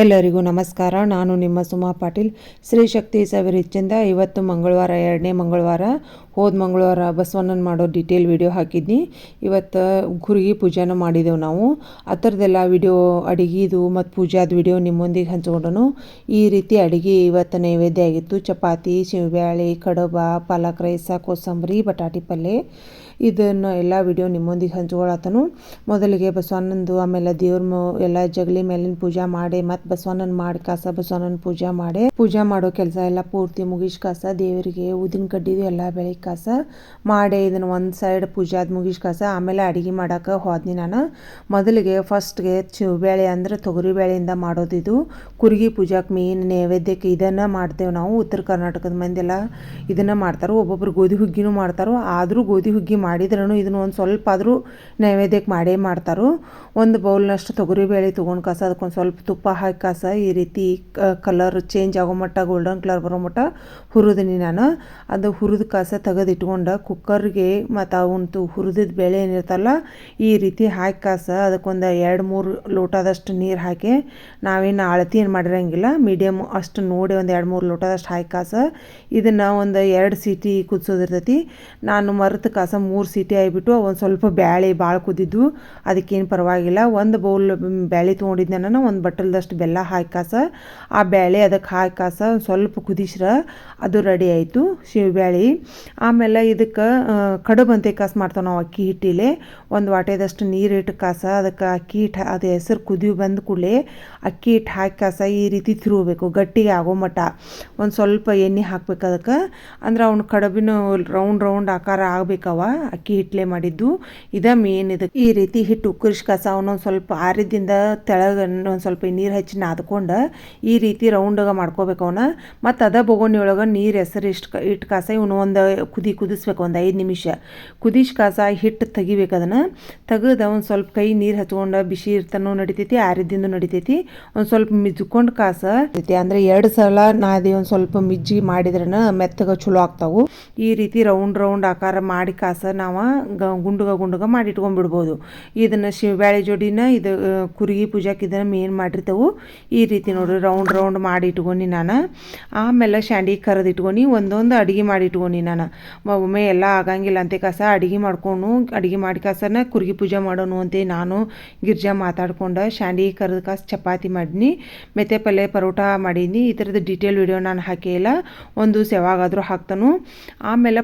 ಎಲ್ಲರಿಗೂ ನಮಸ್ಕಾರ. ನಾನು ನಿಮ್ಮ ಸುಮಾ ಪಾಟೀಲ್. ಶ್ರೀ ಶಕ್ತಿ ಸವಿರಿಚ್ಚಿಂದ ಇವತ್ತು ಮಂಗಳವಾರ ಎರಡನೇ ಮಂಗಳವಾರ ಹೋದ ಮಂಗಳವಾರ ಬಸವಣ್ಣನ ಮಾಡೋ ಡಿಟೇಲ್ ವಿಡಿಯೋ ಹಾಕಿದ್ನಿ. ಇವತ್ತು ಗುರುಗಿ ಪೂಜೆನ ಮಾಡಿದೆವು ನಾವು. ಆ ಥರದ್ದೆಲ್ಲ ವಿಡಿಯೋ ಅಡುಗೆದು ಮತ್ತು ಪೂಜಾದ ವಿಡಿಯೋ ನಿಮ್ಮೊಂದಿಗೆ ಹಂಚ್ಕೊಂಡನು. ಈ ರೀತಿ ಅಡುಗೆ ಇವತ್ತು ನೈವೇದ್ಯ ಆಗಿತ್ತು. ಚಪಾತಿ ಶಿವಬ್ಯಾಳಿ ಕಡುಬ, ಪಾಲಕ್ ರೈಸ, ಕೋಸಂಬರಿ, ಬಟಾಟಿ ಪಲ್ಯ ಇದನ್ನು ಎಲ್ಲ ವಿಡಿಯೋ ನಿಮ್ಮೊಂದಿಗೆ ಹಂಚ್ಕೊಳತನು ಮೊದಲಿಗೆ ಬಸವಣ್ಣಂದು ಆಮೇಲೆ ದೇವ್ರ ಎಲ್ಲ ಜಗಲಿ ಮೇಲಿನ ಪೂಜೆ ಮಾಡಿ, ಮತ್ತು ಬಸವಣ್ಣನ ಮಾಡಿ ಕಾಸ, ಬಸವಣ್ಣನ ಪೂಜೆ ಮಾಡಿ. ಪೂಜೆ ಮಾಡೋ ಕೆಲಸ ಎಲ್ಲ ಪೂರ್ತಿ ಮುಗಿಸ್ ಕಾಸ ದೇವರಿಗೆ ಉದಿನ ಕಡ್ಡಿದು ಎಲ್ಲ ಬೆಳಗ್ಗೆ ಕಾಸ ಮಾಡಿ ಇದನ್ನು ಒಂದು ಸೈಡ್ ಪೂಜಾದ ಮುಗಿಸ್ ಕಸ, ಆಮೇಲೆ ಅಡುಗೆ ಮಾಡೋಕೆ ಹೋದ್ನಿ ನಾನು. ಮೊದಲಿಗೆ ಫಸ್ಟ್ಗೆ ಬೇಳೆ ಅಂದ್ರೆ ತೊಗರಿ ಬೇಳೆಯಿಂದ ಮಾಡೋದಿದು ಕುರುಗಿ ಪೂಜಾಕ್ಕೆ ಮೇನ್ ನೈವೇದ್ಯಕ್ಕೆ ಇದನ್ನು ಮಾಡ್ತೇವೆ ನಾವು. ಉತ್ತರ ಕರ್ನಾಟಕದ ಮಂದಿ ಎಲ್ಲ ಇದನ್ನು ಮಾಡ್ತಾರೆ. ಒಬ್ಬೊಬ್ರು ಗೋಧಿ ಹುಗ್ಗಿನೂ ಮಾಡ್ತಾರೋ. ಆದರೂ ಗೋಧಿ ಹುಗ್ಗಿ ಮಾಡಿದ್ರೂ ಇದನ್ನು ಒಂದು ಸ್ವಲ್ಪ ಆದರೂ ನೈವೇದ್ಯಕ್ಕೆ ಮಾಡೇ ಮಾಡ್ತಾರೆ. ಒಂದು ಬೌಲ್ನಷ್ಟು ತೊಗರಿ ಬೇಳೆ ತೊಗೊಂಡು ಕಸ, ಅದಕ್ಕೊಂದು ಸ್ವಲ್ಪ ತುಪ್ಪ ಹಾಕಿ ಕಸ, ಈ ರೀತಿ ಕಲರ್ ಚೇಂಜ್ ಆಗೋ ಮಟ್ಟ ಗೋಲ್ಡನ್ ಕಲರ್ ಬರೋ ಮಟ್ಟ ಹುರಿದಿನಿ ನಾನು. ಅದು ಹುರಿದ ಕಾಸ ತೆಗೆದು ಇಟ್ಕೊಂಡು ಕುಕ್ಕರ್ಗೆ ಮತ್ತು ಅವಂತು ಹುರಿದಿದ್ದ ಬೇಳೆ ಏನಿರ್ತಲ್ಲ, ಈ ರೀತಿ ಹಾಕಿ ಕಾಸ ಅದಕ್ಕೊಂದು ಎರಡು ಮೂರು ಲೋಟದಷ್ಟು ನೀರು ಹಾಕಿ ನಾವೇನು ಅಳತಿ ಏನು ಮಾಡಿರಂಗಿಲ್ಲ ಮೀಡಿಯಮ್ ಅಷ್ಟು ನೋಡಿ ಒಂದು ಎರಡು ಮೂರು ಲೋಟದಷ್ಟು ಹಾಕಿ ಕಾಸ ಇದನ್ನು ಒಂದು ಎರಡು ಸೀಟಿ ಕುದಿಸೋದಿರ್ತೈತಿ. ನಾನು ಮರೆತು ಕಾಸ ಮೂರು ಸೀಟಿ ಆಗಿಬಿಟ್ಟು ಒಂದು ಸ್ವಲ್ಪ ಬ್ಯಾಳೆ ಭಾಳ ಕುದಿದ್ದು, ಅದಕ್ಕೇನು ಪರವಾಗಿಲ್ಲ, ಒಂದು ಬೌಲ್ ಬ್ಯಾಳೆ ತೊಗೊಂಡಿದ್ದೆ ನಾನು, ಒಂದು ಬಟ್ಟಲ್ದಷ್ಟು ಬೆಲ್ಲ ಹಾಕಿ ಕಾಸ ಆ ಬ್ಯಾಳೆ ಅದಕ್ಕೆ ಹಾಕಿ ಕಾಸ ಸ್ವಲ್ಪ ಕುದಿಸ್ರ ಅದು ರೆಡಿ ಆಯಿತು ಶಿವಬ್ಯಾಳೆ ಆಮೇಲೆ ಇದಕ್ಕೆ ಕಡುಬು ಅಂತ ಕಾಸು ಮಾಡ್ತಾವೆ ನಾವು ಅಕ್ಕಿ ಹಿಟ್ಟಿಲೆ. ಒಂದು ವಾಟೆದಷ್ಟು ನೀರು ಇಟ್ಟು ಕಾಸ, ಅದಕ್ಕೆ ಅಕ್ಕಿ ಹಿಟ್ಟು ಅದು ಹೆಸರು ಕುದಿ ಬಂದ ಕೂಡಲೇ ಅಕ್ಕಿ ಹಿಟ್ಟು ಹಾಕಿ ಕಾಸ ಈ ರೀತಿ ತಿರುಗಬೇಕು, ಗಟ್ಟಿಗೆ ಆಗೋ ಮಟ್ಟ ಒಂದು ಸ್ವಲ್ಪ ಎಣ್ಣೆ ಹಾಕ್ಬೇಕು ಅದಕ್ಕೆ. ಅಂದ್ರೆ ಅವ್ನ ಕಡಬಿನ ರೌಂಡ್ ರೌಂಡ್ ಆಕಾರ ಆಗಬೇಕವ, ಅಕ್ಕಿ ಹಿಟ್ಲೆ ಮಾಡಿದ್ದು. ಇದ ಮೇನ್ ಇದಕ್ಕೆ ಈ ರೀತಿ ಹಿಟ್ಟು ಉಕ್ಕರಿಸಿ ಕಾಸ ಅವನೊಂದು ಸ್ವಲ್ಪ ಆರಿದಿಂದ ತೆಳಗ ಒಂದು ಸ್ವಲ್ಪ ನೀರು ಹಚ್ಚಿ ನಾದ್ಕೊಂಡು ಈ ರೀತಿ ರೌಂಡಾಗ ಮಾಡ್ಕೋಬೇಕು ಅವನ. ಮತ್ತು ಅದ ಬೊಗೋಣಿ ಒಳಗೆ ನೀರು ಹೆಸರು ಇಷ್ಟು ಇಟ್ಟು ಕಾಸ ಇವನು ಒಂದು ಕುದಿ ಕುದಿಸ್ಬೇಕು, ಒಂದು ಐದು ನಿಮಿಷ. ಕುದಿಶ್ ಕಾಸ ಹಿಟ್ಟು ತೆಗಿಬೇಕು ಅದನ್ನು. ತೆಗೆದು ಒಂದು ಸ್ವಲ್ಪ ಕೈ ನೀರು ಹಚ್ಕೊಂಡು ಬಿಸಿ ಇರ್ತನೂ ನಡಿತೈತಿ ಆರಿದ್ದಿಂದು ನಡಿತೈತಿ. ಒಂದು ಸ್ವಲ್ಪ ಮಿಜ್ಕೊಂಡು ಕಾಸ ಅಂದರೆ ಎರಡು ಸಲ ನಾದಿ ಒಂದು ಸ್ವಲ್ಪ ಮಿಜ್ಜಿ ಮಾಡಿದ್ರನ ಮೆತ್ತಗೆ ಚಲೋ ಆಗ್ತಾವು. ಈ ರೀತಿ ರೌಂಡ್ ರೌಂಡ್ ಆಕಾರ ಮಾಡಿ ಕಾಸ ನಾವು ಗುಂಡುಗ ಗುಂಡುಗ ಮಾಡಿ ಇಟ್ಕೊಂಡ್ಬಿಡ್ಬೋದು ಇದನ್ನು ಶಿವಬ್ಯಾಳೆ ಜೋಡಿನ ಇದು ಕುರುಗಿ ಪೂಜಾಕ್ಕೆ ಇದನ್ನು ಮೇನ್ ಮಾಡಿರ್ತೇವೆ. ಈ ರೀತಿ ನೋಡ್ರಿ ರೌಂಡ್ ರೌಂಡ್ ಮಾಡಿ ಇಟ್ಕೊಂಡು ನಾನು. ಆಮೇಲೆ ಶಾಂಡಿ ಕರೆದು ಇಟ್ಕೊಂಡು, ಒಂದೊಂದು ಅಡುಗೆ ಮಾಡಿ ಇಟ್ಕೊಂಡು ನಾನು. ಒಮ್ಮೆ ಎಲ್ಲ ಆಗಂಗಿಲ್ಲ ಅಂತೆ ಕಸ ಅಡುಗೆ ಮಾಡ್ಕೊಂಡು, ಅಡುಗೆ ಮಾಡಿ ಕಸನ ಕುರ್ಗಿ ಪೂಜೆ ಮಾಡೋನು ಅಂತ ನಾನು ಗಿರ್ಜಾ ಮಾತಾಡ್ಕೊಂಡು ಶಾಂಡಿ ಕರೆದ ಕಾಸು ಚಪಾತಿ ಮಾಡೀನಿ. ಮೆತ್ತೆ ಪಲ್ಯ ಪರೋಟ ಮಾಡೀನಿ. ಈ ಥರದ ಡೀಟೇಲ್ ವಿಡಿಯೋ ನಾನು ಹಾಕಿಲ್ಲ. ಒಂದು ಸೆವಾಗಾದರೂ ಹಾಕ್ತಾನು. ಆಮೇಲೆ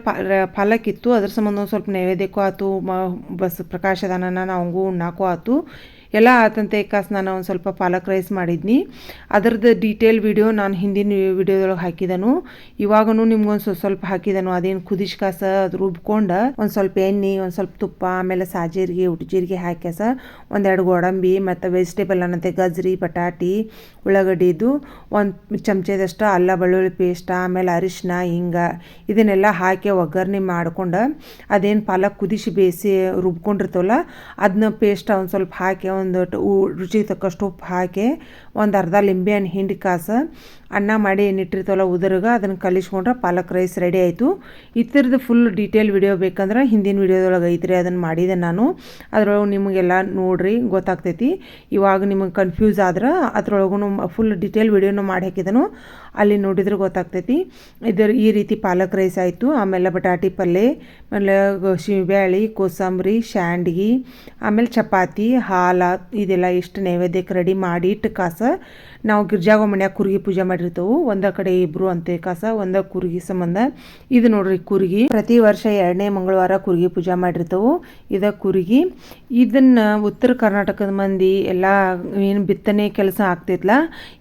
ಪಾಲಕ್ಕಿತ್ತು ಅದ್ರ ಸಂಬಂಧ ಒಂದು ಸ್ವಲ್ಪ ನೈವೇದ್ಯಕ್ಕೂ ಆಯ್ತು ಬಸ್ ಪ್ರಕಾಶದಾನನ ನಾವು ಉಣ್ಣಾಕೂ ಆಯ್ತು ಎಲ್ಲ ಆತಂತೆ ಕಾಸು ನಾನು ಒಂದು ಸ್ವಲ್ಪ ಪಾಲಕ್ ರೈಸ್ ಮಾಡಿದ್ನಿ. ಅದರದ್ದು ಡೀಟೇಲ್ ವಿಡಿಯೋ ನಾನು ಹಿಂದಿನ ವಿಡಿಯೋದೊಳಗೆ ಹಾಕಿದನು. ಇವಾಗೂ ನಿಮ್ಗೊಂದು ಸ್ವಲ್ಪ ಸ್ವಲ್ಪ ಹಾಕಿದನು. ಅದೇನು ಕುದಿಸ್ ಕಾಸ ಅದು ರುಬ್ಕೊಂಡು ಒಂದು ಸ್ವಲ್ಪ ಎಣ್ಣೆ, ಒಂದು ಸ್ವಲ್ಪ ತುಪ್ಪ, ಆಮೇಲೆ ಸಾಜೀರಿಗೆ ಉಟ್ಟು ಜೀರಿಗೆ ಹಾಕ್ಯಾಸ. ಒಂದೆರಡು ಗೋಡಂಬಿ ಮತ್ತು ವೆಜಿಟೇಬಲ್ ಅನ್ನಂತೆ ಗಜ್ರಿ ಬಟಾಟಿ ಉಳ್ಳಾಗಡ್ಡಿದು, ಒಂದು ಚಮಚದಷ್ಟು ಅಲ್ಲ ಬೆಳ್ಳುಳ್ಳಿ ಪೇಸ್ಟ್ ಆಮೇಲೆ ಅರಿಶಿನ ಹಿಂಗ ಇದನ್ನೆಲ್ಲ ಹಾಕಿ ಒಗ್ಗರಣೆ ಮಾಡ್ಕೊಂಡು ಅದೇನು ಪಾಲಕ್ ಕುದಿಸಿ ಬೇಯಿಸಿ ರುಬ್ಕೊಂಡಿರ್ತವಲ್ಲ ಅದನ್ನ ಪೇಸ್ಟ್ ಒಂದು ಸ್ವಲ್ಪ ಹಾಕಿ ರುಚಿಗೆ ತಕ್ಕಷ್ಟು ಉಪ್ಪು ಹಾಕಿ ಒಂದು ಅರ್ಧ ಲಿಂಬೆ ಹಣ್ಣು ಹಿಂಡಿ ಕಾಸು ಅನ್ನ ಮಾಡಿ ಏನಿಟ್ಟಿರ್ತವಲ್ಲ ಉದರ್ಗ, ಅದನ್ನು ಕಲಿಸ್ಕೊಂಡ್ರೆ ಪಾಲಕ್ ರೈಸ್ ರೆಡಿ ಆಯಿತು. ಈ ಥರದ್ದು ಫುಲ್ ಡೀಟೇಲ್ ವಿಡಿಯೋ ಬೇಕಂದ್ರೆ ಹಿಂದಿನ ವಿಡಿಯೋದೊಳಗೆ ಐತ್ರಿ ಅದನ್ನು ಮಾಡಿದೆ ನಾನು. ಅದರೊಳಗೆ ನಿಮಗೆಲ್ಲ ನೋಡ್ರಿ, ಗೊತ್ತಾಗ್ತೈತಿ. ಇವಾಗ ನಿಮಗೆ ಕನ್ಫ್ಯೂಸ್ ಆದ್ರೆ ಅದ್ರೊಳಗೂ ಫುಲ್ ಡೀಟೇಲ್ ವಿಡಿಯೋನು ಮಾಡಿ ಹಾಕಿದನು. ಅಲ್ಲಿ ನೋಡಿದ್ರೆ ಗೊತ್ತಾಗ್ತೈತಿ. ಇದರ ಈ ರೀತಿ ಪಾಲಕ್ ರೈಸ್ ಆಯಿತು. ಆಮೇಲೆ ಬಟಾಟಿ ಪಲ್ಯ ಆಮೇಲೆ ಶಿವ್ಯಾಳಿ ಕೋಸಂಬರಿ, ಶಾಂಡ್ಗಿ, ಆಮೇಲೆ ಚಪಾತಿ, ಹಾಲು ಇದೆಲ್ಲ ಎಷ್ಟು ನೈವೇದ್ಯಕ್ಕೆ ರೆಡಿ ಮಾಡಿ ಇಟ್ಟು ಕಾಸ ನಾವು ಗಿರ್ಜಾಗೋ ಮನ್ಯಾಗ ಕುರುಗಿ ಪೂಜೆ ಮಾಡಿರ್ತೇವೆ. ಒಂದ ಕಡೆ ಇಬ್ರು ಅಂತೆ ಕಾಸ, ಒಂದ ಕುರುಗಿ ಸಂಬಂಧ. ಇದು ನೋಡ್ರಿ ಕುರುಗಿ. ಪ್ರತಿ ವರ್ಷ ಎರಡನೇ ಮಂಗಳವಾರ ಕುರುಗಿ ಪೂಜೆ ಮಾಡಿರ್ತೇವೆ. ಇದ ಕುರುಗಿ. ಇದನ್ನ ಉತ್ತರ ಕರ್ನಾಟಕದ ಮಂದಿ ಎಲ್ಲ ಏನು ಬಿತ್ತನೆ ಕೆಲಸ ಆಗ್ತೈತ್ಲ?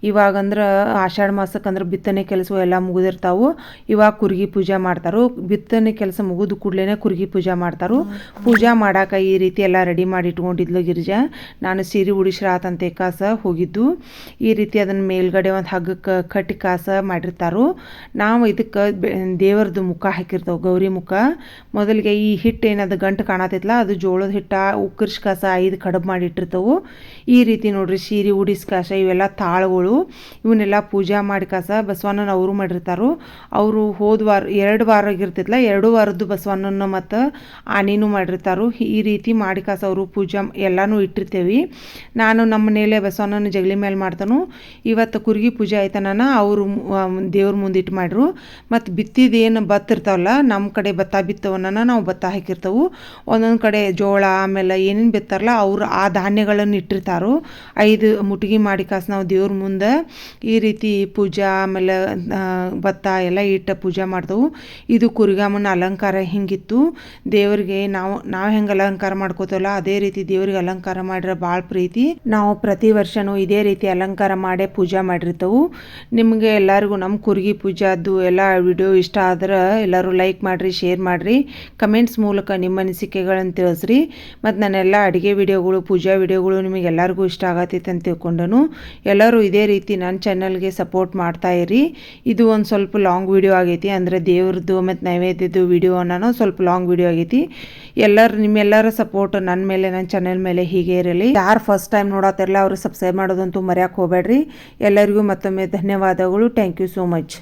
ಇವಾಗಂದ್ರೆ ಆಷಾಢ ಮಾಸಕ್ಕಂದ್ರೆ ಬಿತ್ತನೆ ಕೆಲಸ ಎಲ್ಲ ಮುಗಿದಿರ್ತಾವು. ಇವಾಗ ಕುರುಗಿ ಪೂಜೆ ಮಾಡ್ತಾರು. ಬಿತ್ತನೆ ಕೆಲಸ ಮುಗಿದು ಕೂಡಲೇ ಕುರುಗಿ ಪೂಜೆ ಮಾಡ್ತಾರು. ಪೂಜೆ ಮಾಡಾಕ ಈ ರೀತಿ ಎಲ್ಲ ರೆಡಿ ಮಾಡಿ ಇಟ್ಕೊಂಡಿದ್ಲು ಗಿರಿಜಾ. ನಾನು ಸೀರೆ ಉಡಿಸ್ರಾತಂತೆ ಕಾಸ ಹೋಗಿದ್ದು, ಈ ರೀತಿ ಅದನ್ನು ಮೇಲ್ಗಡೆ ಒಂದು ಹಗ್ಗಕ್ಕೆ ಕಟ್ಟಿ ಕಾಸ ಮಾಡಿರ್ತಾರೋ, ನಾವು ಇದಕ್ಕೆ ದೇವರದು ಮುಖ ಹಾಕಿರ್ತಾವೆ, ಗೌರಿ ಮುಖ. ಮೊದಲಿಗೆ ಈ ಹಿಟ್ಟು ಏನದು ಗಂಟು ಕಾಣತೈತಲ್ಲ ಅದು ಜೋಳದ ಹಿಟ್ಟ ಉಕ್ಕರ್ಸ್ ಕಾಸ ಐದು ಕಡಬು ಮಾಡಿ ಇಟ್ಟಿರ್ತೇವೆ. ಈ ರೀತಿ ನೋಡ್ರಿ ಸೀರೆ ಉಡಿಸ್ ಕಾಸ, ಇವೆಲ್ಲ ತಾಳುಗಳು, ಇವನ್ನೆಲ್ಲ ಪೂಜಾ ಮಾಡಿ ಕಾಸ ಬಸವಣ್ಣನ ಅವರು ಮಾಡಿರ್ತಾರೋ. ಅವರು ಹೋದ ವಾರ, ಎರಡು ವಾರ ಆಗಿರ್ತೈತಲ್ಲ ಎರಡು ವಾರದ್ದು ಬಸವಣ್ಣನ ಮತ್ತು ಆನೆನೂ ಮಾಡಿರ್ತಾರೋ. ಈ ರೀತಿ ಮಾಡಿ ಕಾಸ ಅವರು ಪೂಜಾ ಎಲ್ಲನೂ ಇಟ್ಟಿರ್ತೇವೆ. ರೀ ನಾನು ನಮ್ಮ ಮನೆಯಲ್ಲೇ ಬಸವಣ್ಣನ ಜಗಲಿ ಮೇಲೆ ಮಾಡ್ತಾನು. ಇವತ್ತು ಕುರ್ಗಿ ಪೂಜೆ ಆಯ್ತನ ಅವರು ದೇವ್ರ ಮುಂದಿಟ್ಟು ಮಾಡ್ರು. ಮತ್ತು ಬಿತ್ತಿದೇನು ಭತ್ತ ಇರ್ತಾವಲ್ಲ ನಮ್ಮ ಕಡೆ ಭತ್ತ ಬಿತ್ತವನ್ನ ನಾವು ಭತ್ತ ಹಾಕಿರ್ತವು. ಒಂದೊಂದು ಕಡೆ ಜೋಳ, ಆಮೇಲೆ ಏನೇನು ಬಿತ್ತಾರಲ್ಲ, ಅವರು ಆ ಧಾನ್ಯಗಳನ್ನು ಇಟ್ಟಿರ್ತಾರೋ. ಐದು ಮುಟ್ಗಿ ಮಾಡಿ ಕಾಸು ನಾವು ದೇವ್ರ ಮುಂದೆ ಈ ರೀತಿ ಪೂಜಾ, ಆಮೇಲೆ ಭತ್ತ ಎಲ್ಲ ಇಟ್ಟು ಪೂಜೆ ಮಾಡ್ತವು. ಇದು ಕುರಿಗಾಮನ ಅಲಂಕಾರ ಹಿಂಗಿತ್ತು. ದೇವರಿಗೆ ನಾವು ನಾವು ಹೆಂಗೆ ಅಲಂಕಾರ ಮಾಡ್ಕೋತೇವಲ್ಲ, ಅದೇ ರೀತಿ ದೇವರಿಗೆ ಅಲಂಕಾರ ಮಾಡಿದ್ರೆ ಭಾಳ ಪ್ರೀತಿ. ನಾವು ಪ್ರತಿ ವರ್ಷನೂ ಇದೇ ರೀತಿ ಅಲಂಕಾರ ಮಾಡೇ ಪೂಜೆ ಮಾಡಿರ್ತವು. ನಿಮಗೆ ಎಲ್ಲರಿಗೂ ನಮ್ಮ ಕುರ್ಗಿ ಪೂಜಾದ್ದು ಎಲ್ಲ ವಿಡಿಯೋ ಇಷ್ಟ ಆದ್ರೆ ಎಲ್ಲರೂ ಲೈಕ್ ಮಾಡಿರಿ, ಶೇರ್ ಮಾಡಿರಿ. ಕಮೆಂಟ್ಸ್ ಮೂಲಕ ನಿಮ್ಮ ಅನಿಸಿಕೆಗಳನ್ನು ತಿಳಿಸ್ರಿ. ಮತ್ತು ನನ್ನೆಲ್ಲ ಅಡುಗೆ ವಿಡಿಯೋಗಳು, ಪೂಜಾ ವಿಡಿಯೋಗಳು ನಿಮಗೆ ಎಲ್ಲರಿಗೂ ಇಷ್ಟ ಆಗತ್ತೈತೆ ಅಂತ ತಿಳ್ಕೊಂಡನು. ಎಲ್ಲರೂ ಇದೇ ರೀತಿ ನನ್ನ ಚಾನಲ್ಗೆ ಸಪೋರ್ಟ್ ಮಾಡ್ತಾ ಇರಿ. ಇದು ಒಂದು ಸ್ವಲ್ಪ ಲಾಂಗ್ ವಿಡಿಯೋ ಆಗೈತಿ. ಅಂದರೆ ದೇವ್ರದ್ದು ಮತ್ತು ನೈವೇದ್ಯದ್ದು ವಿಡಿಯೋ ಅನ್ನೋ ಸ್ವಲ್ಪ ಲಾಂಗ್ ವಿಡಿಯೋ ಆಗೈತಿ. ಎಲ್ಲರೂ ನಿಮ್ಮೆಲ್ಲರ ಸಪೋರ್ಟ್ ನನ್ನ ಮೇಲೆ ನನ್ನ ಚಾನೆಲ್ ಮೇಲೆ ಹೀಗೆ ಇರಲಿ. ಯಾರು ಫಸ್ಟ್ ಟೈಮ್ ನೋಡತ್ತಿರಲ್ಲ ಅವರು ಸಬ್ಸ್ಕ್ರೈಬ್ ಮಾಡೋದಂತೂ ಮರ್ಯಾಕೆ ಹೋಗಬೇಡ್ರಿ. ಎಲ್ಲರಿಗೂ ಮತ್ತೊಮ್ಮೆ ಧನ್ಯವಾದಗಳು. Thank you so much